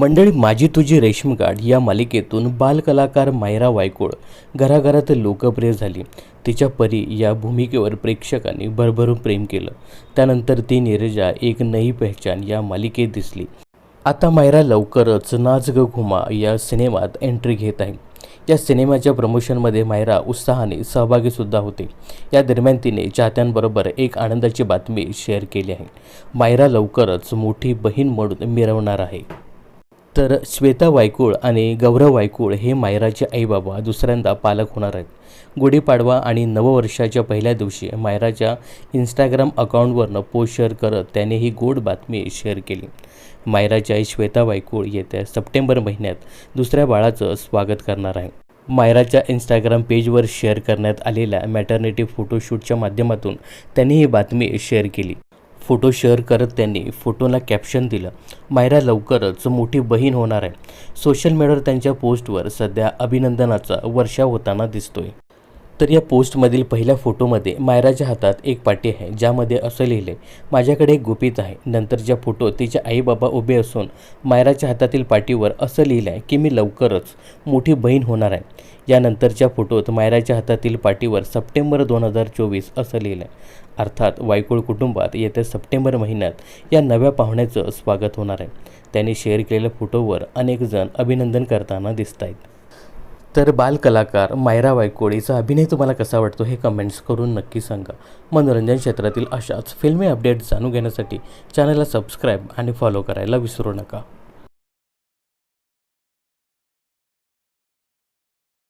मंडळी माझी तुझी रेशीमगाड या मालिकेतून बालकलाकार मायरा वायकोळ घराघरात लोकप्रिय झाली. तिच्या परी या भूमिकेवर प्रेक्षकांनी भरभरून प्रेम केलं. त्यानंतर ती नीरजा एक नई पहचान या मालिकेत दिसली. आता मायरा लवकरच नाच ग घुमा या सिनेमात एंट्री घेत आहे. या सिनेमाच्या प्रमोशनमध्ये मायरा उत्साहाने सहभागीसुद्धा होते. या दरम्यान तिने चाहत्यांबरोबर एक आनंदाची बातमी शेअर केली आहे. मायरा लवकरच मोठी बहीण म्हणून मिरवणार आहे. तर श्वेता वायकुळ आणि गौरव वायकुळ हे मायराचे आईबाबा दुसऱ्यांदा पालक होणार आहेत. गुढीपाडवा आणि नववर्षाच्या पहिल्या दिवशी मायराच्या इंस्टाग्राम अकाउंटवरनं पोस्ट शेअर करत त्याने ही गोड बातमी शेअर केली. मायराची आई श्वेता वायकुळ येत्या सप्टेंबर महिन्यात दुसऱ्या बाळाचं स्वागत करणार आहे. मायराच्या इंस्टाग्राम पेजवर शेअर करण्यात आलेल्या मॅटर्निटी फोटोशूटच्या माध्यमातून त्यांनी ही बातमी शेअर केली. फोटो शेअर करत त्यांनी फोटोला कॅप्शन दिलं. मायरा लवकरच मोठी बहीण होणार आहे. सोशल मीडियावर त्यांच्या पोस्टवर सध्या अभिनंदनाचा वर्षाव होताना दिसतोय. तर या पोस्टमधील पहिल्या फोटोमध्ये मायराच्या हातात एक पाटी आहे ज्यामध्ये असं लिहिलं आहे माझ्याकडे एक गुपित आहे. नंतरच्या फोटोत तिचे आईबाबा उभे असून मायराच्या हातातील पाटीवर असं लिहिलं आहे की मी लवकरच मोठी बहीण होणार आहे. यानंतरच्या फोटोत मायराच्या हातातील पाटीवर सप्टेंबर दोन हजार चोवीस असं लिहिलं आहे अर्थात वायकुळ कुटुंबात येत्या सप्टेंबर महिन्यात या नव्या पाहुण्याचं स्वागत होणार आहे. त्यांनी शेअर केलेल्या फोटोवर अनेक जण अभिनंदन करताना दिसत आहेत तर बालकलाकार मायरा वायकोळीचा अभिनय तुम्हाला कसा वाटतो हे कमेंट्स करून नक्की सांगा. मनोरंजन क्षेत्रातील अशाच फिल्मी अपडेट जाणून घेण्यासाठी चॅनलला सबस्क्राईब आणि फॉलो करायला विसरू नका.